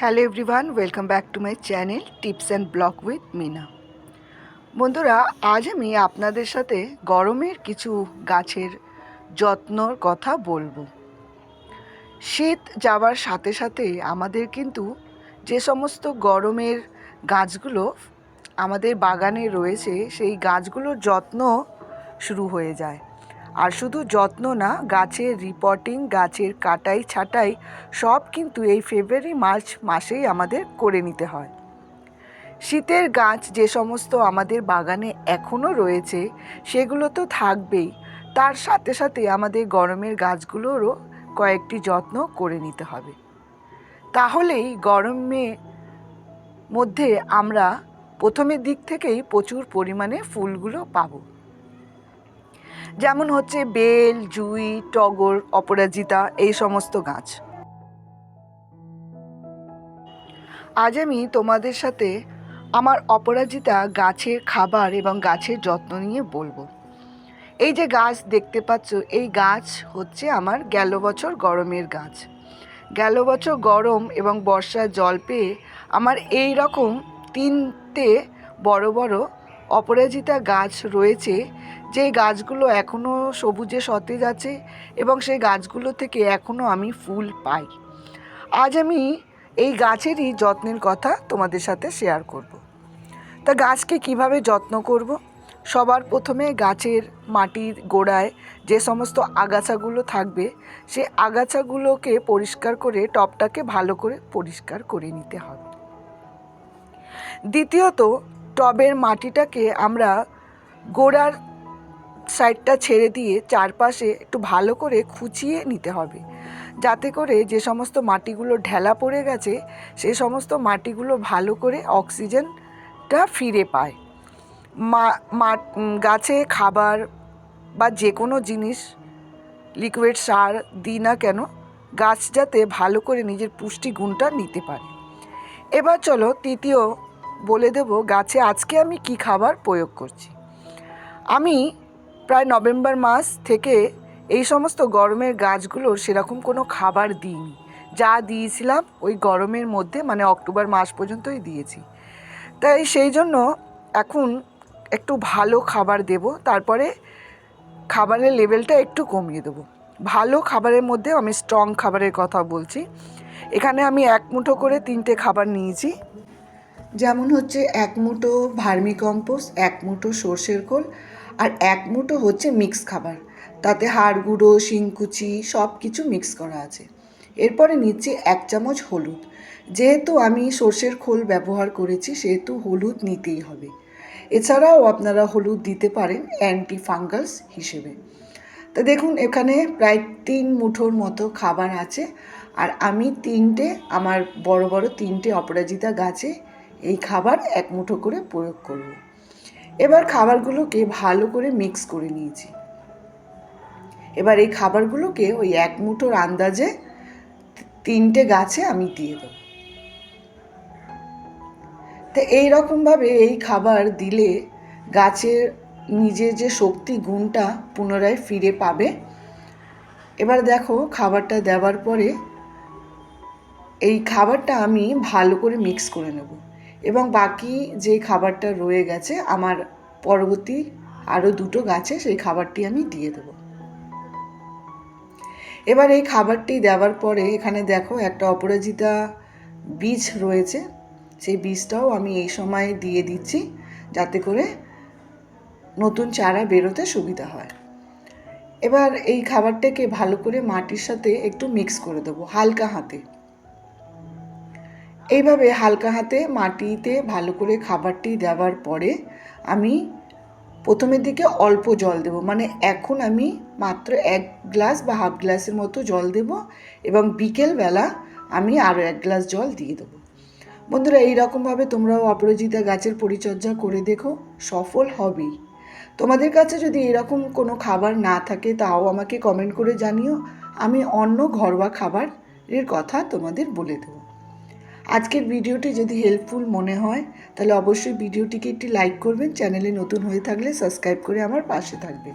Hello everyone welcome back to my channel tips and blog with Mina বন্ধুরা, আজ আমি আপনাদের সাথে গরমের কিছু গাছের যত্নর কথা বলব। শীত যাওয়ার সাথে সাথে আমাদের কিন্তু যে সমস্ত গরমের গাছগুলো আমাদের বাগানে রয়েছে, সেই গাছগুলোর যত্ন শুরু হয়ে যায়। আর শুধু যত্ন না, গাছের রিপোর্টিং গাছের কাটাই, ছাটাই, সব কিন্তু এই ফেব্রুয়ারি মার্চ মাসেই আমাদের করে নিতে হয়। শীতের গাছ যে সমস্ত আমাদের বাগানে এখনও রয়েছে, সেগুলো তো থাকবেই। তার সাথে সাথে আমাদের গরমের গাছগুলোরও কয়েকটি যত্ন করে নিতে হবে। তাহলেই গরমে মধ্যে আমরা প্রথমের দিক থেকেই প্রচুর পরিমাণে ফুলগুলো পাবো। যেমন হচ্ছে বেল, জুই, টগর, অপরাজিতা, এই সমস্ত গাছ। আজ আমি তোমাদের সাথে আমার অপরাজিতা গাছের খাবার এবং গাছের যত্ন নিয়ে বলব। এই যে গাছ দেখতে পাচ্ছ, এই গাছ হচ্ছে আমার গেল বছর গরমের গাছ। গেল বছর গরম এবং বর্ষার জল পেয়ে আমার এই রকম তিনটে বড় বড় অপরাজিতা গাছ রয়েছে যে গাছগুলো এখনও সবুজে সতেজ আছে এবং সেই গাছগুলো থেকে এখনও আমি ফুল পাই আজ আমি এই গাছেরই যত্নের কথা তোমাদের সাথে শেয়ার করব। তা গাছকে কীভাবে যত্ন করব। সবার প্রথমে গাছের মাটির গোড়ায় যে সমস্ত আগাছাগুলো থাকবে, সে আগাছাগুলোকে পরিষ্কার করে টবটাকে ভালো করে পরিষ্কার করে নিতে হবে দ্বিতীয়ত, টবের মাটিটাকে আমরা গোড়ার সাইডটা ছেড়ে দিয়ে চারপাশে একটু ভালো করে খুঁচিয়ে নিতে হবে। যাতে করে যে সমস্ত মাটিগুলো ঢেলা পড়ে গেছে, সে সমস্ত মাটিগুলো ভালো করে অক্সিজেনটা ফিরে পায়। মা গাছে খাবার বা যে কোনো জিনিস লিকুইড সার দিই না কেন, গাছ যাতে ভালো করে নিজের পুষ্টি গুণটা নিতে পারে। এবার চলো তৃতীয় বলে দেব গাছে আজকে আমি কি খাবার প্রয়োগ করছি। আমি প্রায় নভেম্বর মাস থেকে এই সমস্ত গরমের গাছগুলোর সেরকম কোনো খাবার দিইনি। যা দিয়েছিলাম ওই গরমের মধ্যে মানে অক্টোবর মাস পর্যন্তই দিয়েছি। তাই সেই জন্য এখন একটু ভালো খাবার দেব, তারপরে খাবারের লেভেলটা একটু কমিয়ে দেবো। ভালো খাবারের মধ্যে আমি স্ট্রং খাবারের কথা বলছি। এখানে আমি এক মুঠো করে তিনটে খাবার নিয়েছি। যেমন হচ্ছে এক মুঠো ভার্মি কম্পোস্ট, এক মুঠো সর্ষের খোল আর এক মুঠো হচ্ছে মিক্স খাবার। তাতে হাড় গুঁড়ো শিংকুচি সব কিছু মিক্স করা আছে। এরপরে নিচ্ছি এক চামচ হলুদ। যেহেতু আমি সর্ষের খোল ব্যবহার করেছি, সেহেতু হলুদ নিতেই হবে। এছাড়াও আপনারা হলুদ দিতে পারেন অ্যান্টি ফাঙ্গাস হিসেবে। তো দেখুন, এখানে প্রায় তিন মুঠোর মতো খাবার আছে। আর আমি তিনটে, আমার বড় বড় তিনটে অপরাজিতা গাছে এই খাবার এক মুঠো করে প্রয়োগ করব। এবার খাবারগুলোকে ভালো করে মিক্স করে নিয়েছি। এবার এই খাবারগুলোকে ওই এক মুঠোর আন্দাজে তিনটে গাছে আমি দিয়ে দেব। তো এইরকমভাবে এই খাবার দিলে গাছের নিজের যে শক্তি গুণটা পুনরায় ফিরে পাবে। এবার দেখো খাবারটা দেওয়ার পরে এই খাবারটা আমি ভালো করে মিক্স করে নেব। এবং বাকি যে খাবারটা রয়ে গেছে, আমার পরবর্তী আরও দুটো গাছে সেই খাবারটি আমি দিয়ে দেবো। এবার এই খাবারটি দেওয়ার পরে এখানে দেখো একটা অপরাজিতা বীজ রয়েছে, সেই বীজটাও আমি এই সময় দিয়ে দিচ্ছি যাতে করে নতুন চারা বেরোতে সুবিধা হয়। এবার এই খাবারটাকে ভালো করে মাটির সাথে একটু মিক্স করে দেবো, হালকা হাতে। এইভাবে হালকা হাতে মাটিতে ভালো করে খাবারটি দেওয়ার পরে আমি প্রথমের দিকে অল্প জল দেব। মানে এখন আমি মাত্র এক গ্লাস বা হাফ গ্লাসের মতো জল দেব এবং বিকেলবেলা আমি আরও এক গ্লাস জল দিয়ে দেবো। বন্ধুরা, এইরকমভাবে তোমরাও অপরাজিতা গাছের পরিচর্যা করে দেখো, সফল হবেই তোমাদের কাছে যদি এরকম কোনো খাবার না থাকে, তাও আমাকে কমেন্ট করে জানিও। আমি অন্য ঘরোয়া খাবারের কথা তোমাদের বলে দেবো। আজকের ভিডিওটি যদি হেল্পফুল মনে হয়, তাহলে অবশ্যই ভিডিওটিকে একটি লাইক করবেন চ্যানেলে নতুন হয়ে থাকলে সাবস্ক্রাইব করে আমার পাশে থাকবেন।